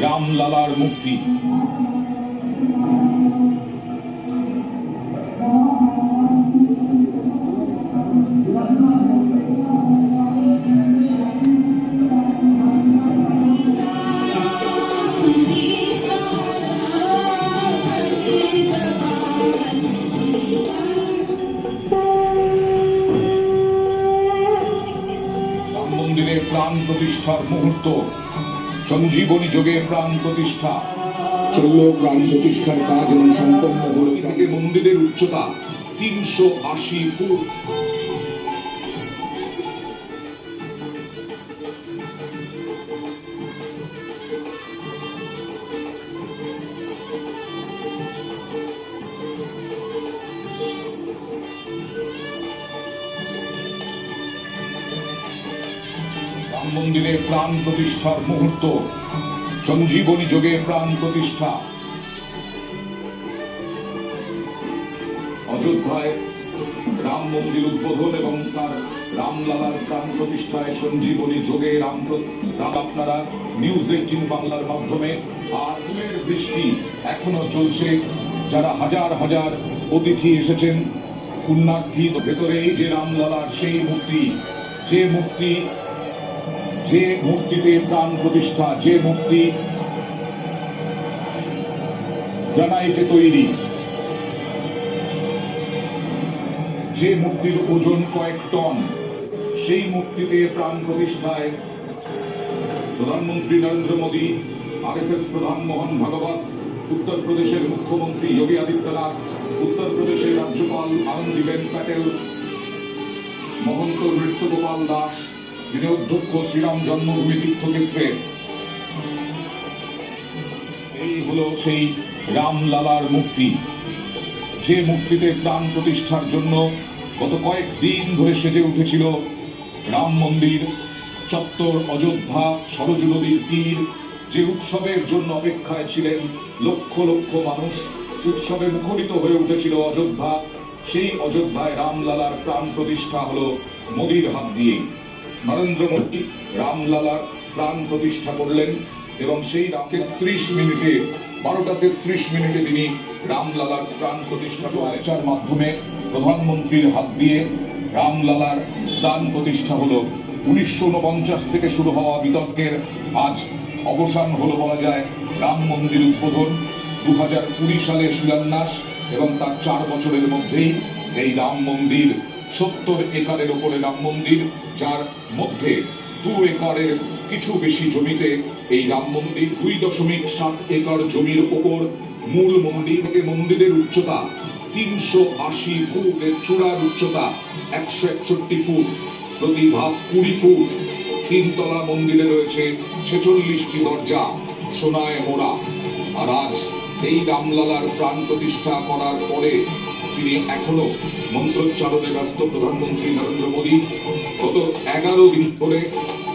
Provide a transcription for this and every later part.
রামলালার মুক্তি। প্রাণ প্রতিষ্ঠার মুহূর্ত। সঞ্জীবনী যোগে প্রাণ প্রতিষ্ঠা। চলল প্রাণ প্রতিষ্ঠার কাজ এবং সম্পন্ন হল থেকে মন্দিরের উচ্চতা তিনশো আশি ফুট। মন্দিরে প্রাণ প্রতিষ্ঠার মুহূর্ত। সঞ্জীবনী যোগে প্রাণ প্রতিষ্ঠা। অযোধ্যায় রাম মন্দির উদ্বোধন এবং তার রামলালার প্রাণ প্রতিষ্ঠায় সঞ্জীবনী যোগে রাম রাম আপনারা নিউজ এইটিন বাংলার মাধ্যমে আর ফুলের বৃষ্টি এখনও চলছে। যারা হাজার হাজার অতিথি এসেছেন পুণ্যার্থী ভেতরেই যে রামলালার সেই মূর্তি, যে মূর্তি যে মূর্তিতে প্রাণ প্রতিষ্ঠা, যে মূর্তি গ্রানাইটে তৈরি। যে মূর্তির ওজন কয়েক টন, সেই মূর্তিতে প্রাণ প্রতিষ্ঠায় প্রধানমন্ত্রী নরেন্দ্র মোদী, আরএসএস প্রধান মোহন ভাগবত, উত্তরপ্রদেশের মুখ্যমন্ত্রী যোগী আদিত্যনাথ, উত্তরপ্রদেশের রাজ্যপাল আনন্দীবেন প্যাটেল, মহন্ত নৃত্যগোপাল দাস যিনি অধ্যক্ষ শ্রীরাম জন্মভূমি তীর্থক্ষেত্রের এই হলো সেই রামলালার মূর্তি। যে মূর্তিতে প্রাণ প্রতিষ্ঠার জন্য গত কয়েক দিন ধরে সেজে উঠেছিল রাম মন্দির, চত্বর অযোধ্যা, সরজ নদীর তীর, যে উৎসবের জন্য অপেক্ষায় ছিলেন লক্ষ লক্ষ মানুষ। উৎসবে মুখরিত হয়ে উঠেছিল অযোধ্যা। সেই অযোধ্যায় রামলালার প্রাণ প্রতিষ্ঠা হলো মোদির হাত দিয়ে নরেন্দ্র মোদী রামলালার প্রাণ প্রতিষ্ঠা করলেন এবং সেই রাম তেত্রিশ মিনিটে, বারোটা তেত্রিশ মিনিটে তিনি রামলালার প্রাণ প্রতিষ্ঠা আচার মাধ্যমে প্রধানমন্ত্রীর হাত দিয়ে রামলালার প্রাণ প্রতিষ্ঠা হলো। উনিশশো উনপঞ্চাশ থেকে শুরু হওয়া বিতর্কের আজ অবসান হলো বলা যায় রাম মন্দির উদ্বোধন। দু হাজার কুড়ি সালে শিলান্যাস এবং তার চার বছরের মধ্যেই এই রাম মন্দির সত্তর একরের ওপরে রাম মন্দির, যার মধ্যে দু একরের কিছু বেশি জমিতে এই রাম মন্দির দুই দশমিক সাত একর জমির ওপর মূল মন্দির থেকে মন্দিরের উচ্চতা তিনশো আশি ফুট এর চূড়ার উচ্চতা একশো একষট্টি ফুট প্রতি ধাপ কুড়ি ফুট। তিনতলা মন্দিরে রয়েছে ছেচল্লিশটি দরজা, সোনায় মোড়া। আর আজ এই রামলালার প্রাণ প্রতিষ্ঠা করার পরে তিনি এখনও মন্ত্রোচ্চারণে ব্যস্ত প্রধানমন্ত্রী নরেন্দ্র মোদী। গত এগারো দিন ধরে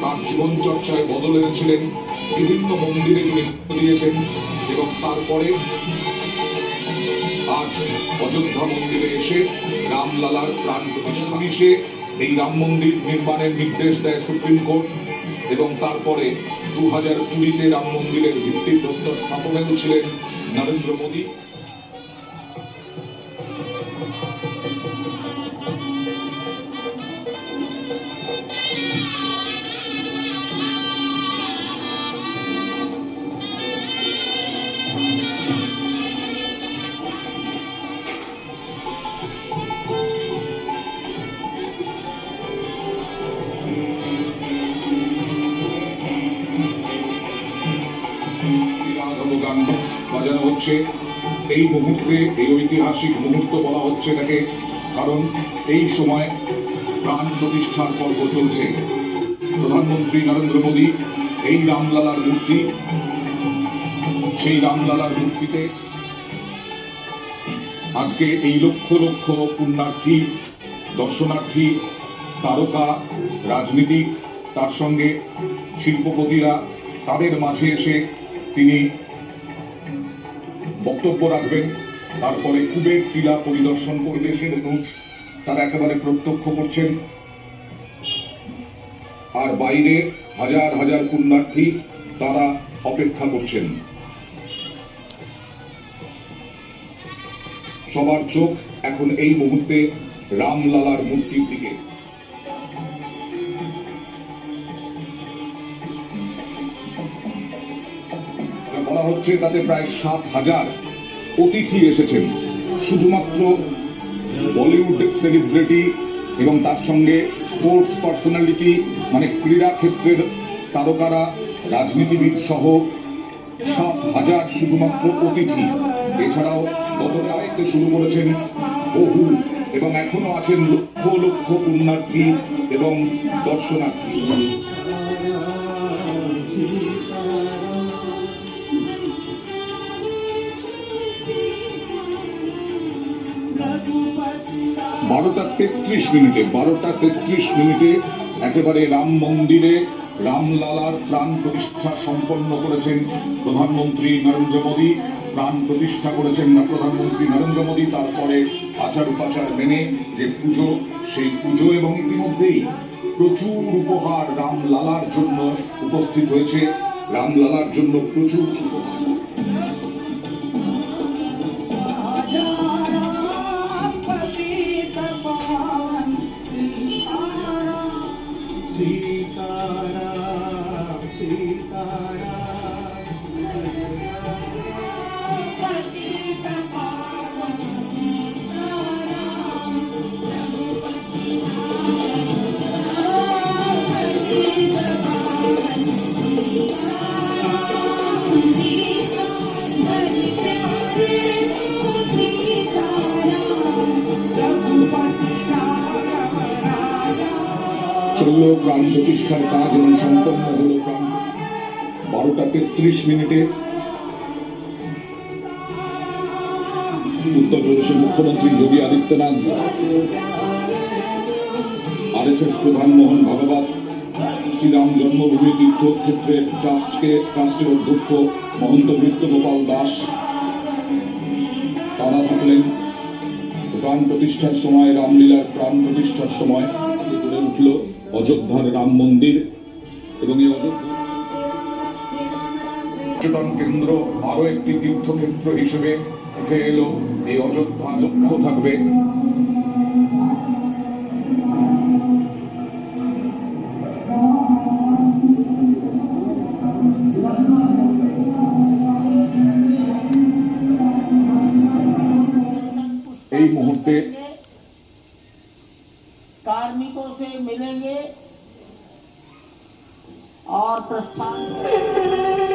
তার জীবন চর্চায় বদল এনেছিলেন। বিভিন্ন মন্দিরে তিনি দিয়েছেন এবং তারপরে আজ অযোধ্যা মন্দিরে এসে রামলালার প্রাণ প্রতিষ্ঠা মিশে এই রাম মন্দির নির্মাণের নির্দেশ দেয় সুপ্রিম কোর্ট এবং তারপরে দু হাজার কুড়িতে রাম মন্দিরের ভিত্তিপ্রস্তর স্থাপনেও ছিলেন নরেন্দ্র মোদী। হচ্ছে, এই মুহূর্তে, এই ঐতিহাসিক মুহূর্ত বলা হচ্ছে এটাকে, কারণ এই সময় প্রাণ প্রতিষ্ঠার পর্ব চলছে। প্রধানমন্ত্রী নরেন্দ্র মোদী এই রামলালার মূর্তি, সেই রামলালার মূর্তিতে আজকে এই লক্ষ লক্ষ পুণ্যার্থী, দর্শনার্থী, তারকা, রাজনীতিক, তার সঙ্গে শিল্পপতিরা, তাদের মাঝে এসে তিনি বক্তব্য রাখবেন। তারপরে কুবের টিলা পরিদর্শন করবে সে তারা একেবারে প্রত্যক্ষ করছেন। আর বাইরে হাজার হাজার পুণ্যার্থী তারা অপেক্ষা করছেন। সবার চোখ এখন এই মুহূর্তে রামলালার মূর্তির দিকে। হচ্ছে তাতে প্রায় সাত হাজার অতিথি এসেছেন। শুধুমাত্র বলিউড সেলিব্রিটি এবং তার সঙ্গে স্পোর্টস পার্সোনালিটি মানে ক্রীড়া ক্ষেত্রের তারকারা, রাজনীতিবিদ সহ সাত হাজার শুধুমাত্র অতিথি। এছাড়াও গতকাল আসতে শুরু করেছেন বহু এবং এখনও আছেন লক্ষ লক্ষ পুণ্যার্থী এবং দর্শনার্থী। বারোটা তেত্রিশ মিনিটে, বারোটা তেত্রিশ মিনিটে একেবারে রাম মন্দিরে রামলালার প্রাণ প্রতিষ্ঠা সম্পন্ন করেছেন প্রধানমন্ত্রী নরেন্দ্র মোদী। প্রাণ প্রতিষ্ঠা করেছেন না প্রধানমন্ত্রী নরেন্দ্র মোদী, তারপরে আচার উপাচার মেনে যে পুজো, সেই পুজো এবং ইতিমধ্যেই প্রচুর উপহার রামলালার জন্য উপস্থিত হয়েছে। রামলালার জন্য প্রচুর চলল প্রাণ প্রতিষ্ঠার কাজ এবং সম্পন্ন হলো প্রাণ বারোটা তেত্রিশ মিনিটে। উত্তরপ্রদেশের মুখ্যমন্ত্রী যোগী আদিত্যনাথ, আরএসএস প্রধান মোহন ভাগবত, শ্রীরাম জন্মভূমি তীর্থক্ষেত্রের ট্রাস্টকে, ট্রাস্টের অধ্যক্ষ মহন্ত নৃত্য গোপাল দাস, তারা থাকলেন প্রাণ প্রতিষ্ঠার সময়, রামলীলার প্রাণ প্রতিষ্ঠার সময় গড়ে উঠল। অযোধ্যার রাম মন্দির এবং এই অযোধ্যা পর্যটন কেন্দ্র আরও একটি তীর্থক্ষেত্র হিসেবে উঠে এলো। এই অযোধ্যা লক্ষ্য থাকবে। और प्रस्थान